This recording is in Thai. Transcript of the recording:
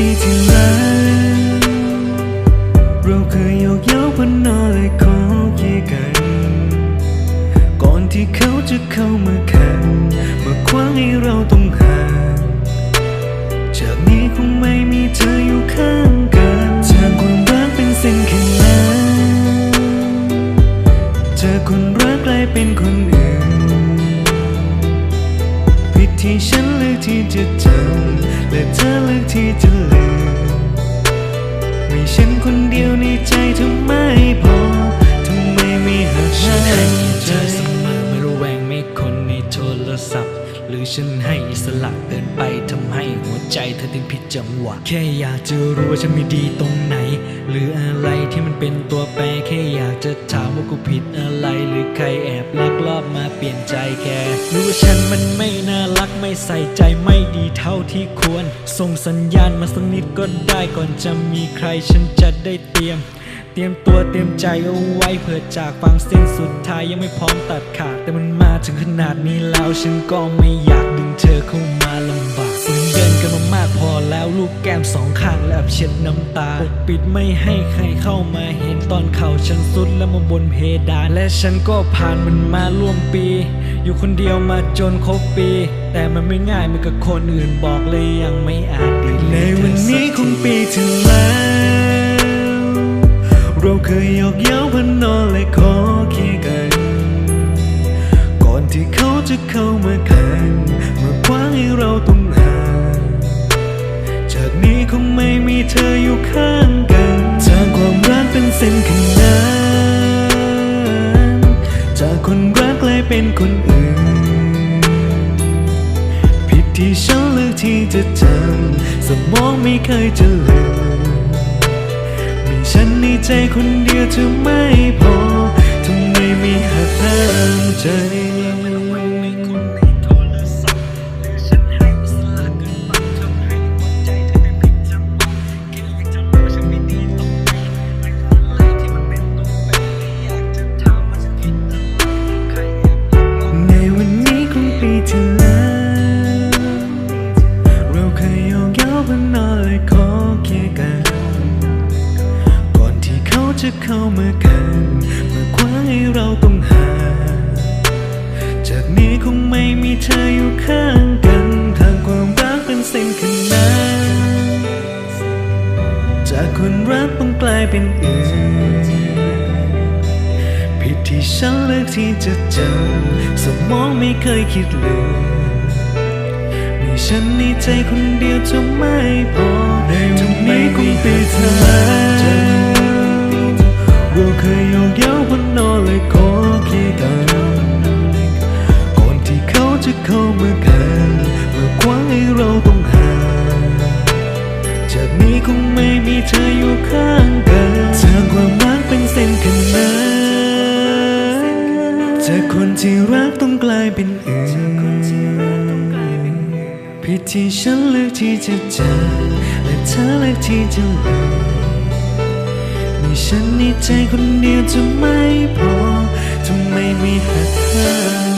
ปีที่แล้วเราเคยยกเย้าพนนอและขอเคียกัน ก่อนที่เขาจะเข้ามาแข่งมาคว้างให้เราต้องห่างจากนี้คงไม่มีเธออยู่ข้างกันทางความรักเป็นเส้นแค่นั้นเธอคนรักกลายเป็นคนอื่น ที่ฉันเลือกที่จะจำและเธอเลือกที่จะลืมมีฉันคนเดียวในใจทำไมพอทำไมไม่หักฉันให้ห้ามเธอเสมอไม่ระแวงไม่คนในโทรศัพท์ หรือฉันให้อิสละเกินไป ใจเธอติดผิดจังหวะ แค่อยากจะรู้ว่าฉันไม่ดีตรงไหน หรืออะไรที่มันเป็นตัวแปรแค่อยากจะถามว่ากูผิดอะไร หรือใครแอบลักลอบมาเปลี่ยนใจแค่รู้ว่าฉันมันไม่น่ารักไม่ใส่ใจไม่ดีเท่าที่ควร ส่งสัญญาณมาสักนิดก็ได้ก่อนจะมีใครฉันจะได้เตรียมเตรียมตัวเตรียมใจเอาไว้เพื่อจากฟังเส้นสุดท้ายยังไม่พร้อมตัดขาดแต่มันมาถึงขนาดนี้แล้วฉันก็ไม่อยากดึงเธอเข้ามาลำ ลูกแก้มสองข้างและแอบเช็ดน้ำตาปกปิดไม่ให้ใครเข้ามาเห็นตอนเข่าฉันสุดแล้วมาบนเพดานและฉันก็ผ่านมันมาร่วมปี อยู่คนเดียวมาจนครบปี แต่มันไม่ง่ายเหมือนกับคนอื่นบอกเลยยังไม่อาจดีในวันนี้คงปีที่แล้ว เราเคยหยอกเย้าพันนอนและขอ คงไม่มีเธออยู่ข้างกันจากความรักเป็นเส้นขนานจากคนรักกลายเป็นคนอื่น ผิดที่ฉันเลือกที่จะจำสมองไม่เคยจะลืมมีฉันในใจคนเดียวจะไม่พอทำไมไม่หักห้ามใจ จะเข้ามากันมาขวางให้เราต้องหา จากนี้คงไม่มีเธออยู่ข้างกัน ทางความรักเป็นเส้นขนานจากคนรักต้องกลายเป็นอื่นผิดที่ฉันเลือกที่จะจำสมองไม่เคยคิดเลืมมีฉันในใจคนเดียวจะไม่พอทำไมคงเป็นเธอ เข้ามากันมาขวางให้เราต้องห่างจากนี้คงไม่มีเธออยู่ข้างกันจากความรักเป็นเส้นขนานจากคนที่รักต้องกลายเป็นอื่นผิดที่ฉันเลือกที่จะจำและเธอเลือกที่จะลืมมีฉันในใจคนเดียวจะไม่พอทำไมม่หักห้ามใจ